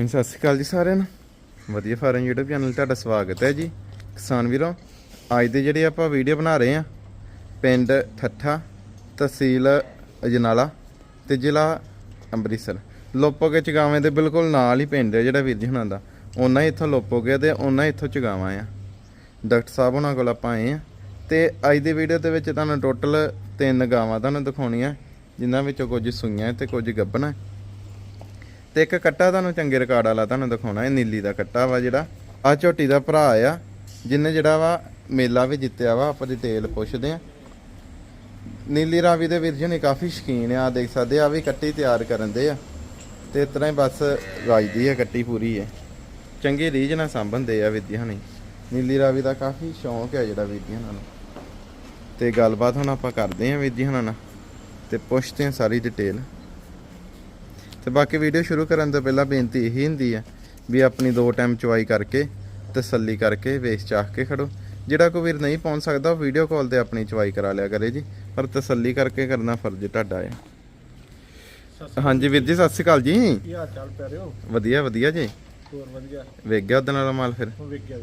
ਹਾਂਜੀ, ਸਤਿ ਸ਼੍ਰੀ ਅਕਾਲ ਜੀ ਸਾਰਿਆਂ ਨੂੰ। ਵਧੀਆ ਫਾਰਮ YouTube ਚੈਨਲ ਤੁਹਾਡਾ ਸਵਾਗਤ ਹੈ ਜੀ। ਕਿਸਾਨ ਵੀਰੋ ਅੱਜ ਦੇ ਜਿਹੜੇ ਆਪਾਂ ਵੀਡੀਓ ਬਣਾ ਰਹੇ ਆ ਪਿੰਡ ਠੱਠਾ ਤਹਿਸੀਲ ਅਜਨਾਲਾ ਤੇ ਜ਼ਿਲ੍ਹਾ ਅੰਮ੍ਰਿਤਸਰ। ਲੋਪੋਗੇ ਚਗਾਵੇਂ ਦੇ ਬਿਲਕੁਲ ਨਾਲ ਹੀ ਪਿੰਡ ਹੈ ਜਿਹੜਾ ਵੀਰ ਜੀ ਹੁਣਾਂ ਦਾ। ਉਹਨਾਂ ਹੀ ਇੱਥੋਂ ਲੋਪੋਗੇ ਤੇ ਉਹਨਾਂ ਹੀ ਇੱਥੋਂ ਚਗਾਵਾਂ ਆ। ਡਾਕਟਰ ਸਾਹਿਬ ਉਹਨਾਂ ਕੋਲ ਆਪਾਂ ਆਏ ਆ ਤੇ ਅੱਜ ਦੀ ਵੀਡੀਓ ਦੇ ਵਿੱਚ ਤੁਹਾਨੂੰ ਟੋਟਲ ਤਿੰਨ ਗਾਵਾਂ ਤੁਹਾਨੂੰ ਦਿਖਾਉਣੀਆਂ ਜਿਨ੍ਹਾਂ ਵਿੱਚੋਂ ਕੁਝ ਸੂਈਆਂ ਤੇ ਕੁਝ ਗੱਭਣਾ। ਤੇ ਇੱਕ ਕੱਟਾ ਤੁਹਾਨੂੰ ਚੰਗੇ ਰਿਕਾਰਡ ਵਾਲਾ ਤੁਹਾਨੂੰ ਦਿਖਾਉਣਾ, ਇਹ ਨੀਲੀ ਦਾ ਕੱਟਾ ਵਾ ਜਿਹੜਾ। ਆ ਝੋਟੀ ਦਾ ਭਰਾ ਆ, ਜਿਹਨੇ ਜਿਹੜਾ ਵਾ ਮੇਲਾ ਵੀ ਜਿੱਤਿਆ ਵਾ, ਆਪਾਂ ਡਿਟੇਲ ਪੁੱਛਦੇ ਆ ਨੀਲੀ ਰਾਵੀ ਦੇ ਵੀਰ ਜੀ ਨੇ ਕਾਫੀ ਸ਼ਕੀਨ ਆ ਦੇਖ ਸਕਦੇ ਆ, ਆਹ ਵੀ ਕੱਟੀ ਤਿਆਰ ਕਰਨ ਦੇ ਆ। ਤੇ ਇਸ ਤਰ੍ਹਾਂ ਹੀ ਬਸ ਰਾਜਦੀ ਆ, ਕੱਟੀ ਪੂਰੀ ਹੈ ਚੰਗੀ ਰੀਝ ਨਾਲ ਸੰਭੰਦੇ ਆ ਵਿਦਿਆ ਹਣੀ। ਨੀਲੀ ਰਾਵੀ ਦਾ ਕਾਫੀ ਸ਼ੌਂਕ ਹੈ ਜਿਹੜਾ ਵਿਦਿਆ ਨਾਲ ਤੇ ਗੱਲਬਾਤ ਹੁਣ ਆਪਾਂ ਕਰਦੇ ਆ ਵਿਦਿਆ ਨਾਲ, ਤੇ ਪੁੱਛਦੇ ਆ ਸਾਰੀ ਡਿਟੇਲ ਤੇ ਬਾਕੀ ਵੀਡੀਓ ਸ਼ੁਰੂ ਕਰਨ ਤੋਂ ਪਹਿਲਾਂ ਬੇਨਤੀ ਇਹੀ ਹੁੰਦੀ ਹੈ ਵੀ ਆਪਣੀ ਦੋ ਟਾਈਮ ਚੁਆਈ ਕਰਕੇ ਤਸੱਲੀ ਕਰਕੇ ਵੇਚ ਚਾਹ ਕੇ ਖੜੋ। ਜਿਹੜਾ ਕੋਈ ਵੀਰ ਨਹੀਂ ਪਹੁੰਚ ਸਕਦਾ ਵੀਡੀਓ ਕਾਲ ਤੇ ਆਪਣੀ ਚੁਆਈ ਕਰਾ ਲਿਆ ਕਰੇ ਜੀ। ਪਰ ਤਸੱਲੀ ਕਰਕੇ ਕਰਨਾ ਫਰਜ਼ ਤੁਹਾਡਾ ਹੈ ਹਾਂਜੀ ਵੀਰ ਜੀ ਸਤਿ ਸ਼੍ਰੀ ਅਕਾਲ ਜੀ। ਕੀ ਹਾਲ ਚਾਲ ਪੈ ਰਿਓ ਵਧੀਆ ਵਧੀਆ ਜੀ। ਹੋਰ ਵਧੀਆ। ਵੇਖ ਗਿਆ ਉਹਦੇ ਨਾਲ ਮਾਲ ਫਿਰ? ਵਿਕ ਗਿਆ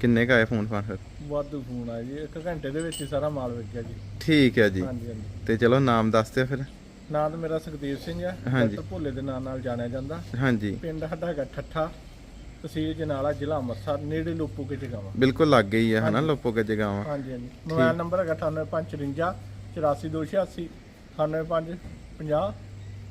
ਕਿੰਨੇ ਕੁ ਆਏ ਫੋਨ ਫਾਨ ਫਿਰ? ਵਾਧੂ ਫੋਨ ਆਇਆ ਜੀ। ਇੱਕ ਘੰਟੇ ਦੇ ਵਿੱਚ ਹੀ ਸਾਰਾ ਮਾਲ ਵਿਕ ਗਿਆ ਜੀ। ਠੀਕ ਹੈ ਜੀ। ਹਾਂਜੀ ਹਾਂਜੀ। ਤੇ ਚਲੋ ਨਾਮ ਦੱਸ ਦਿਓ ਫਿਰ। ਨਾਂ ਤਾਂ ਮੇਰਾ ਸੁਖਦੇਵ ਸਿੰਘ ਆ। ਹਾਂਜੀ। ਡਾਕਟਰ ਭੋਲੇ ਦੇ ਨਾਂ ਨਾਲ ਜਾਣਿਆ ਜਾਂਦਾ। ਹਾਂਜੀ। ਪਿੰਡ ਸਾਡਾ ਹੈਗਾ ਠੱਠਾ ਤਹਿਸੀਲ ਜਨਾਲਾ ਜ਼ਿਲ੍ਹਾ ਅੰਮ੍ਰਿਤਸਰ ਨੇੜੇ ਲੋਪੋ ਕੇ ਜਗਾਵਾ ਬਿਲਕੁਲ ਲੱਗ ਗਈ ਹੈ ਹਨਾ ਲੋਪੋ ਕੇ ਜਗਾਵਾਂ ਹਾਂਜੀ ਹਾਂਜੀ। ਮੋਬਾਈਲ ਨੰਬਰ ਹੈਗਾ 9854 84286 985 50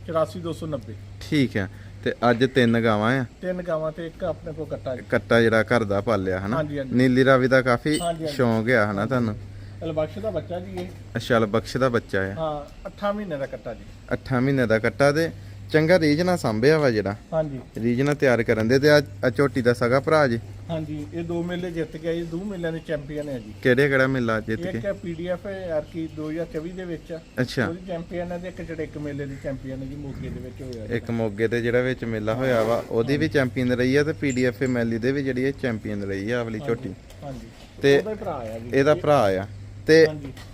84290 ਠੀਕ ਹੈ ਤੇ ਅੱਜ ਤਿੰਨ ਗਾਵਾਂ ਆ। ਤਿੰਨ ਗਾਵਾਂ ਤੇ ਇੱਕ ਆਪਣੇ ਕੋਲ ਕੱਟਾ ਜੀ। ਕੱਟਾ ਜਿਹੜਾ ਘਰ ਦਾ ਪਾਲਿਆ ਹਨਾ। ਹਾਂਜੀ, ਹਾਂਜੀ। ਨੀਲੀ ਰਾਵੀ ਦਾ ਕਾਫੀ ਹਾਂਜੀ, ਹਾਂਜੀ। ਸ਼ੌਂਕ ਆ ਹਨਾ ਤੁਹਾਨੂੰ? ਅਲਬਖਸ਼ ਦਾ ਬੱਚਾ ਜੀ ਇਹ। ਅਸ਼ਲ ਬਖਸ਼ ਦਾ ਬੱਚਾ ਆ। ਹਾਂ 8 ਮਹੀਨੇ ਦਾ ਕੱਟਾ ਜੀ। 8 ਮਹੀਨੇ ਦਾ ਕੱਟਾ ਤੇ ਚੰਗਾ ਰੀਝ ਨਾਲ ਸੰਭਿਆ ਵਾ ਜਿਹੜਾ। ਹਾਂਜੀ। ਰੀਝ ਨਾਲ ਤਿਆਰ ਕਰਨ ਦੇ ਤੇ ਆ ਝੋਟੀ ਦਾ ਸਗਾ ਭਰਾ ਜੀ। ਹਾਂਜੀ ਇਹ ਦੋ ਮੇਲੇ ਜਿੱਤ ਕੇ ਆਈ ਦੋ ਮੇਲਿਆਂ ਦੇ ਚੈਂਪੀਅਨ ਹੈ ਜੀ। ਕਿਹੜੇ ਕਿਹੜਾ ਮੇਲਾ ਜਿੱਤ ਇੱਕ ਕੇ? ਹੈ ਪੀਡੀਐਫ ਆਰ ਕੀ 2024 ਦੇ ਵਿੱਚ ਅੱਛਾ। ਉਹਦੀ ਚੈਂਪੀਅਨ ਹੈ ਤੇ ਇੱਕ ਜਿਹੜੇ ਇੱਕ ਮੇਲੇ ਦੀ ਚੈਂਪੀਅਨ ਹੈ ਜੀ ਮੋਗੇ ਦੇ ਵਿੱਚ ਹੋਇਆ। ਇੱਕ ਮੋਗੇ ਤੇ ਜਿਹੜਾ ਵਿੱਚ ਮੇਲਾ ਹੋਇਆ ਵਾ ਉਹਦੀ ਵੀ ਚੈਂਪੀਅਨ ਰਹੀ ਆ ਤੇ ਪੀਡੀਐਫ ਮੈਲੀ ਦੇ ਵੀ ਜਿਹੜੀ ਇਹ ਚੈਂਪੀਅਨ ਰਹੀ ਆ ਆਹ ਵਾਲੀ ਝੋਟੀ। ਹਾਂਜੀ। ਤੇ ਉਹਦਾ ਹੀ ਭਰਾ ਆ ਜੀ। ਇਹਦਾ ਭਰਾ ਆ। ਤੇ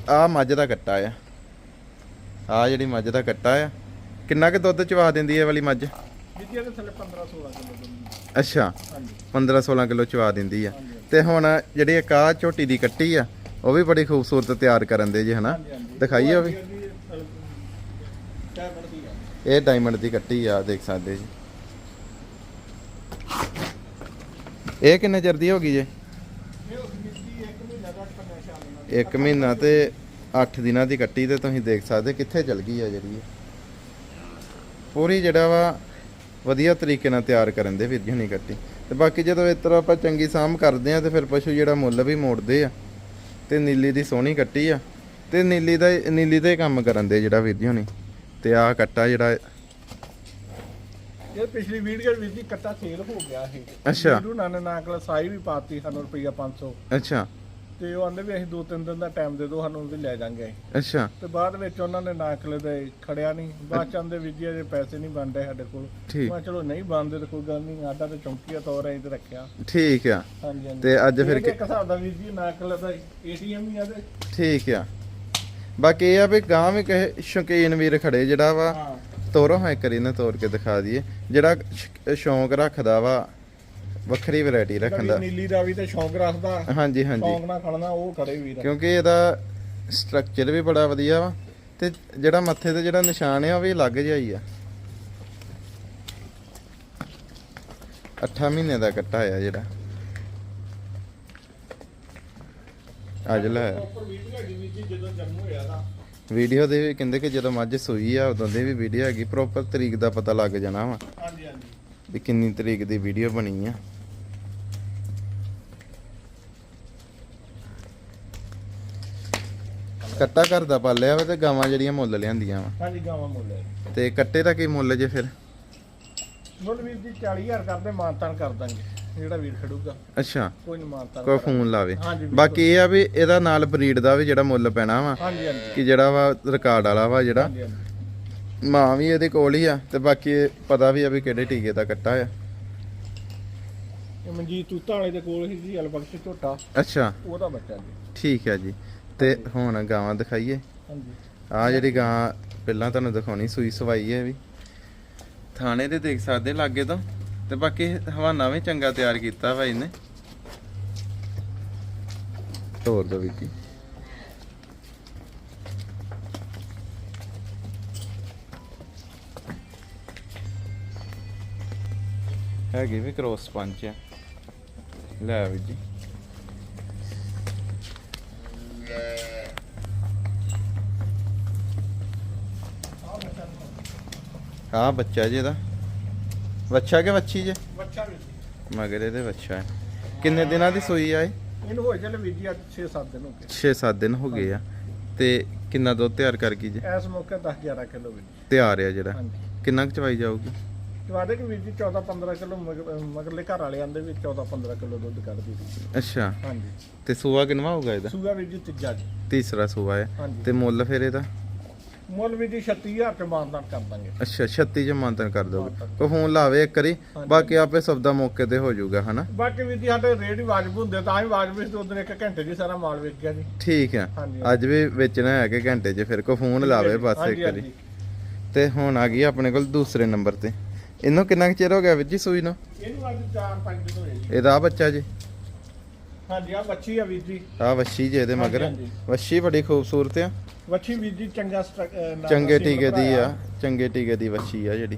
ਆ ਮੱਝ ਦਾ ਕੱਟਾ ਆ। ਆ ਜਿਹੜੀ ਮੱਝ ਦਾ ਕੱਟਾ ਆ। ਕਿੰਨਾ ਕੁ ਦੁੱਧ ਚਵਾ ਦਿੰਦੀ ਹੈ ਇਹ ਵਾਲੀ ਮੱਝ? ਜਿੱਦਿਆ ਦੇ ਥੱਲੇ 15 16 ਕਿਲੋ ਦੁੱਧ ਅੱਛਾ ਹਾਂਜੀ। 15 16 ਕਿਲੋ ਚਵਾ ਦਿੰਦੀ ਆ। ਤੇ ਹੁਣ ਜਿਹੜੀ ਇੱਕ ਆ ਝੋਟੀ ਦੀ ਕੱਟੀ ਆ ਉਹ ਵੀ ਬੜੀ ਖੂਬਸੂਰਤ ਤਿਆਰ ਕਰਨ ਦੇ ਜੀ ਹਨਾ? ਦਿਖਾਈਏ ਉਹ ਵੀ। ਕਿਆ ਬਣਦੀ ਆ ਇਹ ਡਾਇਮੰਡ ਦੀ ਕੱਟੀ ਆ ਦੇਖ ਸਕਦੇ ਜੀ। ਇਹ ਕਿੰਨੇ ਚਿਰ ਦੀ ਹੋ ਗਈ ਜੇ ਇਹ ਉਸ ਮਿੱਟੀ ਇੱਕ ਮਹੀਨਾ ਦਾ ਪੰਨਾ ਸ਼ਾਮ ਨਾਲ ਇੱਕ ਮਹੀਨਾ ਤੇ 8 ਦਿਨਾਂ ਦੀ ਕੱਟੀ ਤੇ ਤੁਸੀਂ ਦੇਖ ਸਕਦੇ ਕਿੱਥੇ ਚਲ ਗਈ ਆ ਜਿਹੜੀ। ਪੂਰੀ ਜਿਹੜਾ ਵਾ ਵਧੀਆ ਤਰੀਕੇ ਨਾਲ ਤਿਆਰ ਕਰਨ ਦੇ ਵੀਰ ਜੀ ਕੱਟੀ। ਤੇ ਬਾਕੀ ਜਦੋਂ ਇਸ ਤਰ੍ਹਾਂ ਆਪਾਂ ਚੰਗੀ ਸਾਂਭ ਕਰਦੇ ਆ ਤੇ ਫਿਰ ਪਸ਼ੂ ਜਿਹੜਾ ਮੁੱਲ ਵੀ ਮੋੜਦੇ ਆ ਤੇ ਨੀਲੀ ਦੀ ਸੋਹਣੀ ਕੱਟੀ ਆ ਤੇ ਨੀਲੀ ਦਾ ਨੀਲੀ ਦਾ ਹੀ ਕੰਮ ਕਰਨ ਦੇ ਜਿਹੜਾ ਵੀਰ ਜੀ ਹੁਣੀ। ਤੇ ਆ ਕੱਟਾ ਜਿਹੜਾ ਇਹ ਪਿਛਲੀ ਵੀਡੀਓ ਵਿੱਚ ਦੀ ਕੱਟਾ ਸੇਲ ਹੋ ਗਿਆ ਸੀ ਅੱਛਾ। ਵੀਰੂ ਨਾਨੇ ਨਾਕਲ ਸਾਈ ਵੀ ਪਾਤੀ ਸਾਨੂੰ ਰੁਪਈਆ 500 ਅੱਛਾ। ਤੇ ਉਹ ਆਂਦੇ ਵੀ ਅਸੀਂ ਦੋ ਤਿੰਨ ਦਿਨ ਦਾ ਟਾਈਮ ਦੇ ਦਿਓ ਸਾਨੂੰ ਵੀ ਲੈ ਜਾਾਂਗੇ ਅੱਛਾ। ਤੇ ਬਾਅਦ ਵਿੱਚ ਉਹਨਾਂ ਨੇ ਨਾਕਲੇ ਦੇ ਖੜਿਆ ਨਹੀਂ ਬਾਅਦ ਚੰਦੇ ਵੀ ਜੀ ਅਜੇ ਪੈਸੇ ਨਹੀਂ ਬਣਦੇ ਸਾਡੇ ਕੋਲ। ਠੀਕ। ਮੈਂ ਚਲੋ ਨਹੀਂ ਬਣਦੇ ਤਾਂ ਕੋਈ ਗੱਲ ਨਹੀਂ ਆਡਾ ਤੇ ਚੌਂਕੀਆ ਤੌਰ ਐਂ ਤੇ ਰੱਖਿਆ। ਠੀਕ ਆ। ਹਾਂਜੀ ਹਾਂਜੀ। ਤੇ ਅੱਜ ਫਿਰ ਕਿ- ਇੱਕ ਹਿਸਾਬ ਦਾ ਵੀਰ ਜੀ ਨਾਕਲੇ ਦਾ ਏਟੀਐਮ ਹੀ ਆ ਤੇ। ਠੀਕ ਆ। ਬਾਕੀ ਇਹ ਆ ਵੀ ਗਾਂ ਵੀ ਕਹੇ ਸ਼ੌਕੀਨ ਵੀਰ ਖੜੇ ਜਿਹੜਾ ਵਾ ਹਾਂ। ਤੋਰੋ ਹਾਂ ਕਰੀ ਨਾ ਤੋਰ ਕੇ ਦਿਖਾ ਦਈਏ। ਜਿਹੜਾ ਸ਼- ਸ਼ੌਂਕ ਰੱਖਦਾ ਵਾ ਵੱਖਰੀ ਵੈਰਾਈਟੀ ਰੱਖਣ ਦਾ। ਨੀਲੀ ਦਾ ਵੀ ਤੇ ਸ਼ੌਂਕ ਰੱਖਦਾ ਹਾਂਜੀ ਹਾਂਜੀ। ਸ਼ੌਂਕ ਨਾਲ ਖੜਨਾ ਉਹ ਖੜੇ ਵੀਰ ਕਿਉਂਕਿ ਇਹਦਾ ਸਟਰਕਚਰ ਵੀ ਬੜਾ ਵਧੀਆ ਵਾ ਤੇ ਜਿਹੜਾ ਮੱਥੇ ਤੇ ਜਿਹੜਾ ਨਿਸ਼ਾਨ ਆ ਉਹ ਵੀ ਲੱਗ ਹੀ ਆ। 8 ਮਹੀਨੇ ਦਾ ਕੱਟਾ ਆ ਜਿਹੜਾ। ਅੱਜ ਲੈ। ਵੀਡੀਓ ਦਾ ਕਹਿੰਦੇ ਕਿ ਜਦੋਂ ਮੱਝ ਸੂਈ ਆ ਉਦੋਂ ਦੀ ਵੀ ਵੀਡੀਓ ਹੈਗੀ। ਪ੍ਰੋਪਰ ਤਰੀਕ ਦਾ ਪਤਾ ਲੱਗ ਜਾਣਾ ਵਾ ਹਾਂਜੀ ਹਾਂਜੀ। ਵੀ ਕਿੰਨੀ ਤਰੀਕ ਦੀ ਵੀਡੀਓ ਬਣੀ ਆ। ਕੱਟਾ ਘਰ ਦਾ ਪਾਲਿਆ ਵਾ ਤੇ ਗਾਵਾਂ ਜਿਹੜੀਆਂ ਮੁੱਲ ਲਿਆਂਦੀਆਂ ਵਾ। ਹਾਂਜੀ ਗਾਵਾਂ ਮੁੱਲ ਹੈ। ਤੇ ਕੱਟੇ ਦਾ ਕੀ ਮੁੱਲ ਜੇ ਫਿਰ? ਮੁੱਲ ਵੀਰ ਜੀ 40000 ਕਰਦੇ ਮਾਨਤਾਨ ਕਰ ਦਾਂਗੇ ਜਿਹੜਾ ਵੀਰ ਖੜੂਗਾ। ਅੱਛਾ ਕੋਈ ਨਹੀਂ ਮਾਨਤਾਨ ਕੋਈ ਫੋਨ ਲਾਵੇ। ਬਾਕੀ ਇਹ ਆ ਵੀ ਇਹਦਾ ਨਾਲ ਬਰੀਡ ਦਾ ਵੀ ਜਿਹੜਾ ਮੁੱਲ ਪੈਣਾ ਵਾ ਹਾਂਜੀ ਹਾਂਜੀ। ਕਿ ਜਿਹੜਾ ਵਾ ਰਿਕਾਰਡ ਵਾਲਾ ਵਾ ਜਿਹੜਾ। ਮਾਂ ਵੀ ਇਹਦੇ ਕੋਲ ਹੀ ਆ ਤੇ ਬਾਕੀ ਪਤਾ ਵੀ ਆ ਵੀ ਕਿਹੜੇ ਟੀਕੇ ਦਾ ਕੱਟਾ ਆ। ਮਨਜੀਤ ਤੂਤਾ ਵਾਲੇ ਦੇ ਕੋਲ ਹੀ ਜੀ ਅਲਬਖਸ਼ ਝੋਟਾ। ਅੱਛਾ। ਉਹਦਾ ਬੱਚਾ ਜੀ। ਠੀਕ ਹੈ ਜੀ। ਤੇ ਹੁਣ ਗਾਵਾਂ ਦਿਖਾਈਏ। ਹਾਂਜੀ। ਆ ਜਿਹੜੀ ਗਾਂ ਪਹਿਲਾਂ ਤੁਹਾਨੂੰ ਦਿਖਾਉਣੀ ਸੂਈ ਸਵਾਈ ਹੈ ਵੀ। ਥਾਣੇ ਤੇ ਦੇਖ ਸਕਦੇ ਲਾਗੇ ਤੋਂ। ਤੇ ਬਾਕੀ ਹਵਾਨਾ ਵੀ ਚੰਗਾ ਤਿਆਰ ਕੀਤਾ ਭਾਈ ਨੇ ਤੋਰ ਦੋ ਵੀ ਜੀ ਹੈਗੀ ਵੀ ਕ੍ਰੋਸ ਪੰਚ ਆ। ਲੈ ਵੀ ਜੀ। ਆ ਬੱਚਾ ਜੀ ਇਹਦਾ। ਬੱਚਾ ਕਿ ਬੱਚੀ ਜੇ? ਬੱਚਾ ਜੀ ਮਗਰ ਇਹਦੇ ਬੱਚਾ ਹੈ। ਕਿੰਨੇ ਦਿਨਾਂ ਦੀ ਸੂਈ ਆ ਇਹ? ਇਹਨੂੰ ਹੋ ਚੱਲੇ ਵੀਰ ਜੀ ਅੱਜ 6-7 ਦਿਨ ਹੋ ਗਏ। 6-7 ਦਿਨ ਹੋ ਗਏ ਆ। ਤੇ ਕਿੰਨਾ ਦੁੱਧ ਤਿਆਰ ਕਰ ਗਈ ਜੇ? ਇਸ ਮੌਕੇ 10-11 ਕਿਲੋ ਜੀ। ਤਿਆਰ ਆ ਜਿਹੜਾ। ਕਿੰਨਾ ਕੁ ਚਵਾਈ ਜਾਊਗੀ? ਵਾਦੇ ਕਿ ਵੀਰ ਜੀ 14-15 ਕਿਲੋ ਮਗਰਲੇ ਘਰ ਵਾਲੇ ਆਂਦੇ ਵੀ 14-15 ਕਿਲੋ ਦੁੱਧ ਕੱਢਦੀ ਸੀ ਅੱਛਾ। ਹਾਂਜੀ। ਤੇ ਸੂਆ ਕਿੰਨਵਾ ਹੋਊਗਾ ਇਹਦਾ? ਸੂਗਾ ਵੀਰ ਜੀ ਤੀਜਾ ਜੀ। ਤੀਸਰਾ ਸੂਆ ਹੈ ਤੇ ਮੁੱਲ ਫਿਰ ਇਹਦਾ? ਮੁੱਲ ਵੀਰ ਜੀ 36000 ਚ ਮਾਨਦਾਨ ਕਰ ਦਾਂਗੇ। ਅੱਛਾ 36 ਚ ਮੰਤਨ ਕਰ ਦੋਗੇ ਮਾਨਤਾਨ। ਕੋ ਫੋਨ ਲਾਵੇ ਇੱਕ ਵਾਰੀ। ਬਾਕੀ ਆਪੇ ਸਬਦਾ ਮੌਕੇ ਤੇ ਹੋ ਜਾਊਗਾ ਹਨਾ? ਬਾਕੀ ਵੀਰ ਜੀ ਸਾਡੇ ਰੇਟ ਹੀ ਵਾਜਬ ਹੁੰਦੇ ਤਾਂ ਹੀ ਵਾਜਬ ਸੀ ਉਦੋਂ ਇੱਕ ਘੰਟੇ ਜੀ ਸਾਰਾ ਮਾਲ ਵੇਚ ਗਿਆ ਜੀ। ਠੀਕ ਆ। ਹਾਂਜੀ। ਅੱਜ ਵੀ ਵੇਚਣਾ ਹੈ ਕਿ ਘੰਟੇ 'ਚ ਫਿਰ ਕੋ ਫੋਨ ਲਾਵੇ ਬਸ ਇੱਕ ਵਾਰੀ। ਹਾਂਜੀ। ਤੇ ਹੁਣ ਆ ਗਈ ਆਪਣੇ ਕੋਲ ਦੂਸਰੇ ਨੰਬਰ ਤੇ। ਇਹਨੂੰ ਕਿੰਨਾ ਕੁ ਚਿਰ ਹੋ ਗਿਆ ਵੀਰ ਜੀ ਸੂਈ ਨੂੰ? ਇਹਨੂੰ ਅੱਜ 4-5 ਦਿਨ ਹੋਏ ਜੀ। ਇਹਦਾ ਆਹ ਬੱਚਾ ਜੀ? ਹਾਂਜੀ ਆ ਬੱਚੀ ਆ ਵੀਰ ਜੀ। ਆ ਵੱਛੀ ਜੇ ਇਹਦੇ ਮਗਰ। ਹਾਂਜੀ। ਵੱਛੀ ਬੜੀ ਖੂਬਸੂਰਤ ਆ। ਬੱਚੀ ਵੀਰ ਜੀ ਚੰਗਾ ਸਟਰਕ- ਅਹ ਨਾਲ ਚੰਗੇ ਅਸੀਂ ਟੀਕੇ ਦੀ ਆ। ਚੰਗੇ ਟੀਕੇ ਦੀ ਵੱਛੀ ਆ ਜਿਹੜੀ।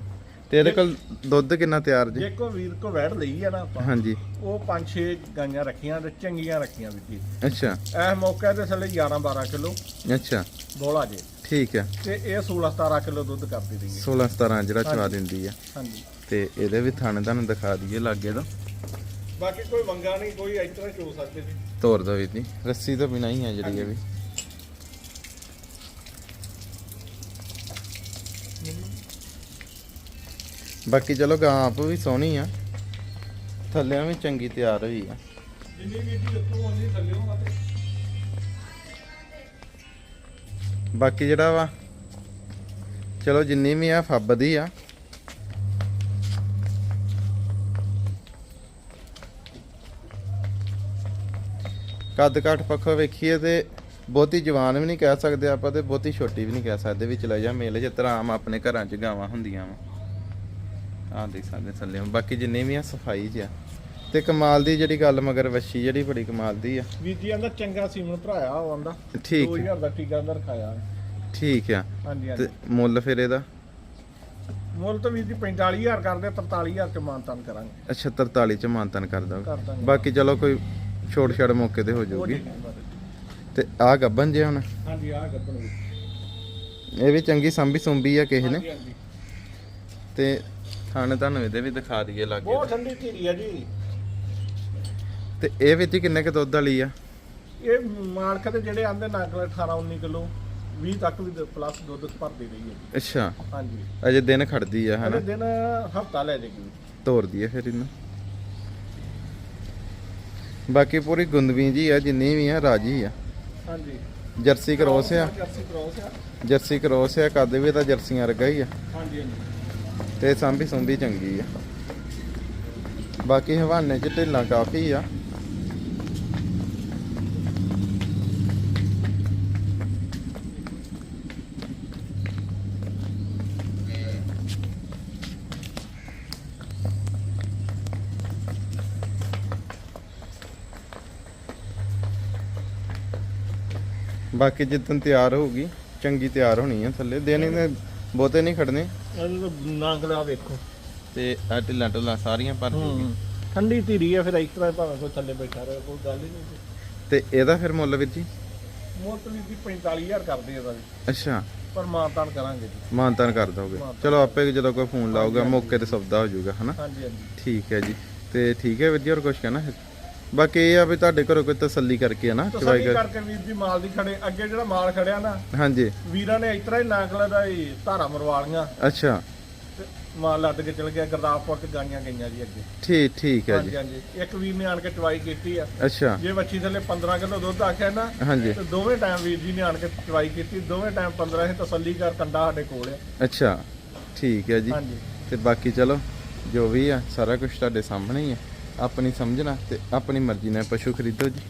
ਤੇ ਇਹਦੇ ਕੋਲ ਦੁੱਧ ਕਿੰਨਾ ਤਿਆਰ ਜੀ? ਜੇ ਕੋ ਵੀਰ ਕੋ ਵੈੜ ਲਈ ਆ ਨਾ ਆਪਾਂ। ਹਾਂਜੀ। ਉਹ 5-6 ਗਾਈਆਂ ਰੱਖੀਆਂ ਤੇ ਚੰਗੀਆਂ ਰੱਖੀਆਂ ਵੀਰ ਜੀ। ਅੱਛਾ। ਇਹ ਮੌਕੇ ਤੇ ਥੱਲੇ 11-12 ਕਿਲੋ ਅੱਛਾ। ਬੋਲਾ ਜੇ। ਠੀਕ ਆ। ਤੇ ਇਹ 16-17 ਕਿਲੋ ਦੁੱਧ ਕਰਦੀ ਰਹੀ ਹੈ 16 17 ਜਿਹੜਾ ਚਵਾ। ਦਿੰਦੀ ਆ। ਹਾਂਜੀ। ਤੇ ਇਹਦੇ ਵੀ ਥਾਣੇ ਤੁਹਾਨੂੰ ਦਿਖਾ ਦਈਏ ਲਾਗੇ ਤੋਂ। ਬਾਕੀ ਕੋਈ ਵੰਗਾ ਨਹੀਂ ਕੋਈ ਇਸ ਤਰ੍ਹਾਂ ਚੋ ਸਕਦੇ ਜੀ ਤੋਰ ਦੋ ਵੀਰ ਜੀ ਰੱਸੀ ਤੋਂ ਬਿਨਾਂ ਹੀ ਆ ਜਿਹੜੀ ਇਹ ਵੀ। ਬਾਕੀ ਚਲੋ ਗਾਂ ਆਪ ਵੀ ਸੋਹਣੀ ਆ। ਥੱਲਿਆਂ ਵੀ ਚੰਗੀ ਤਿਆਰ ਹੋਈ ਆ। ਜਿੰਨੀ ਵੀ ਜੀ ਉੱਤੋਂ ਉਹਨੀ ਥੱਲੇ ਆ ਤੇ। ਬਾਕੀ ਜਿਹੜਾ ਵਾ ਚਲੋ ਜਿੰਨੀ ਵੀ ਆ ਫੱਬਦੀ ਆ। ਕੱਦ ਕਾਠ ਪੱਖੋਂ ਵੇਖੀਏ ਤੇ ਬਹੁਤੀ ਜਵਾਨ ਵੀ ਨਹੀਂ ਕਹਿ ਸਕਦੇ ਆਪਾਂ ਤੇ ਬਹੁਤੀ ਛੋਟੀ ਵੀ ਨਹੀਂ ਕਹਿ ਸਕਦੇ ਵੀ ਚਲਾ ਜਾ ਮੇਲੇ ਜਿਸ ਤਰ੍ਹਾਂ ਆਮ ਆਪਣੇ ਘਰਾਂ 'ਚ ਗਾਵਾਂ ਹੁੰਦੀਆਂ ਵਾ। ਆਹ ਦੇਖ ਸਕਦੇ ਥੱਲੇ ਬਾਕੀ ਜਿੰਨੇ ਵੀ ਆ ਸਫ਼ਾਈ 'ਚ ਆ। ਤੇ ਕਮਾਲ ਦੀ ਜਿਹੜੀ ਗੱਲ ਮਗਰ ਵੱਛੀ ਜਿਹੜੀ ਬੜੀ ਕਮਾਲ ਦੀ ਆ। ਵੀਰ ਜੀ ਆਂਦਾ ਚੰਗਾ ਸੀਮਨ ਭਰਾਇਆ ਉਹ ਆਂਦਾ ਠੀਕ 2000 ਦਾ ਟੀਕਾ ਅੰਦਰ ਰਖਾਇਆ ਠੀਕ ਆ। ਹਾਂਜੀ ਤੇ ਮੁੱਲ ਫਿਰ ਇਹਦਾ? ਮੁੱਲ ਤਾਂ ਵੀਰ ਜੀ 45000 ਕਰਦੇ 43000 ਚ ਮਾਨਤਾਨ ਕਰਾਂਗੇ। ਅੱਛਾ 43 ਚ ਮਾਨਤਨ ਕਰ ਦਾਂਗੇ। ਬਾਕੀ ਚਲੋ ਕੋਈ ਛੋਟ ਛੜ ਮੌਕੇ ਤੇ ਹੋ ਜਾਊਗੀ। ਤੇ ਆ ਗੱਬਨ ਜੇ ਹੁਣ? ਹਾਂਜੀ ਆ ਵੀਰ ਇਹ ਵੀ ਚੰਗੀ ਸੰਭੀ ਸੁੰਭੀ ਆ ਕਿਸੇ ਨੇ। ਤੇ ਥਾਣੇ ਤੁਹਾਨੂੰ ਇਹਦੇ ਵੀ ਦਿਖਾ ਦਈਏ ਲਾਗੇ। ਬਹੁਤ ਠੰਡੀ ਧੀਰੀ ਆ ਜੀ। ਤੇ ਇਹ ਵਿੱਚ ਕਿੰਨੇ ਕ ਦੁੱਧ ਵਾਲੀ ਆ? ਇਹ ਮਾਲਕ ਦੇ ਜਿਹੜੇ ਆਂਦੇ ਨਾਕਲ 18 19 ਕਿਲੋ 20 ਤੱਕ ਵੀ ਪਲੱਸ ਦੁੱਧ ਭਰਦੀ ਰਹੀ ਹੈ। ਅੱਛਾ। ਹਾਂਜੀ। ਅਜੇ ਦਿਨ ਖੜਦੀ ਆ ਹਨਾ? ਦਿਨ ਹਫਤਾ ਲੈ ਜਾਏਗੀ। ਤੋਰ ਦਈਏ ਫਿਰ ਇਹਨੂੰ। ਬਾਕੀ ਪੂਰੀ ਗੁੰਦਵੀ ਜੀ ਆ ਜਿੰਨੀ ਵੀ ਆ ਰਾਜੀ ਆ। ਹਾਂਜੀ। ਜਰਸੀ ਕ੍ਰੋਸ ਆ। ਜਰਸੀ ਕ੍ਰੋਸ ਆ। ਜਰਸੀ ਕ੍ਰੋਸ ਆ ਕੱਦ ਵੀ ਤਾਂ ਜਰਸੀਆਂ ਵਰਗਾ ਹੀ ਆ। ਹਾਂਜੀ ਹਾਂਜੀ। ਤੇ ਸੰਭੀ ਸੁੰਭੀ ਚੰਗੀ ਆ। ਬਾਕੀ ਹਵਾਨੇ ਚ ਢਿੱਲਾਂ ਕਾਫੀ ਆ। ਬਾਕੀ ਜਿੱਦਨ ਤਿਆਰ ਹੋਊਗੀ ਚੰਗੀ ਤਿਆਰ ਹੋਣੀ ਆ ਥੱਲੇ। ਦਿਨ ਇਹਨੇ ਬਹੁਤੇ ਨਹੀਂ ਖੜਨੇ। ਨਾਂਗਲਾ ਵੇਖੋ। ਤੇ ਆ ਢਿੱਲਾਂ ਢੁੱਲਾਂ ਸਾਰੀਆਂ ਭਰ ਜੂਗੀ। ਠੰਡੀ ਧੀਰੀ ਆ ਫਿਰ ਇਸ ਤਰ੍ਹਾਂ ਭਾਵੇਂ ਕੋਈ ਥੱਲੇ ਬੈਠਾ ਰਹੇ ਕੋਈ ਗੱਲ ਹੀ ਨਹੀਂ ਤੇ ਇਹਦਾ ਫਿਰ ਮੁੱਲ ਵੀਰ ਜੀ? ਮੁੱਤ ਵੀ ਜੀ 45000 ਕਰਦੇ ਆ ਇਹਦਾ ਵੀ ਅੱਛਾ। ਪਰ ਮਾਨਤਾਨ ਕਰਾਂਗੇ ਜੀ। ਮਾਨਤਾਨ ਕਰ ਦੋਗੇ। ਚਲੋ ਆਪੇ ਜਦੋਂ ਕੋਈ ਫੋਨ ਲਾਊਗਾ ਮੌਕੇ ਤੇ ਸੌਦਾ ਹੋ ਜਾਊਗਾ ਹਨਾ? ਹਾਂਜੀ ਹਾਂਜੀ। ਠੀਕ ਹੈ ਜੀ। ਤੇ ਠੀਕ ਹੈ ਵੀਰ ਜੀ ਹੋਰ ਕੁਝ ਕਹਿਣਾ ਹੈ? ਬਾਕੀ ਇਹ ਆ ਵੀ ਤੁਹਾਡੇ ਘਰੋਂ ਕੋਈ ਤਸੱਲੀ ਕਰਕੇ ਨਾ ਚਵਾਈ ਤਸੱਲੀ ਕਰ ਕਰਕੇ ਵੀਰ ਜੀ ਮਾਲ ਦੀ ਖੜੇ ਅੱਗੇ ਜਿਹੜਾ ਮਾਲ ਖੜਿਆ ਨਾ ਹਾਂਜੀ। ਵੀਰਾਂ ਨੇ ਇਸ ਤਰ੍ਹਾਂ ਹੀ ਨਾਕਲਾ ਦਾ ਹੀ ਧਾਰਾ ਮਰਵਾ ਲੀਆਂ ਅੱਛਾ। ਤੇ ਮਾਲ ਲੱਦ ਕੇ ਚਲ ਗਿਆ ਗੁਰਦਾਸਪੁਰ ਚ ਗਾਈਆਂ ਗਈਆਂ ਜੀ ਅੱਗੇ। ਠੀਕ ਠੀਕ ਹੈ ਹਾਂਜੀ ਜੀ। ਹਾਂਜੀ ਇੱਕ ਵੀਰ ਨੇ ਆਣ ਕੇ ਚਵਾਈ ਕੀਤੀ ਆ। ਅੱਛਾ। ਜੇ ਬੱਚੀ ਥੱਲੇ 15 ਕਿਲੋ ਦੁੱਧ ਆਖਿਆ ਨਾ ਹਾਂਜੀ। ਤੇ ਦੋਵੇਂ ਟਾਈਮ ਵੀਰ ਜੀ ਨੇ ਆਣ ਕੇ ਚਵਾਈ ਕੀਤੀ ਦੋਵੇਂ ਟਾਈਮ 15 ਇਹ ਤਸੱਲੀ ਕਰ ਕੰਡਾ ਸਾਡੇ ਕੋਲ ਆ। ਅੱਛਾ ਠੀਕ ਹੈ ਜੀ। ਹਾਂਜੀ। ਤੇ ਬਾਕੀ ਚਲੋ ਜੋ ਵੀ ਆ ਸਾਰਾ ਕੁਝ ਤੁਹਾਡੇ ਸਾਹਮਣੇ ਹੀ ਆ। ਆਪਣੀ ਸਮਝਣਾ ਤੇ ਆਪਣੀ ਮਰਜ਼ੀ ਨਾਲ ਪਸ਼ੂ ਖਰੀਦੋ ਜੀ।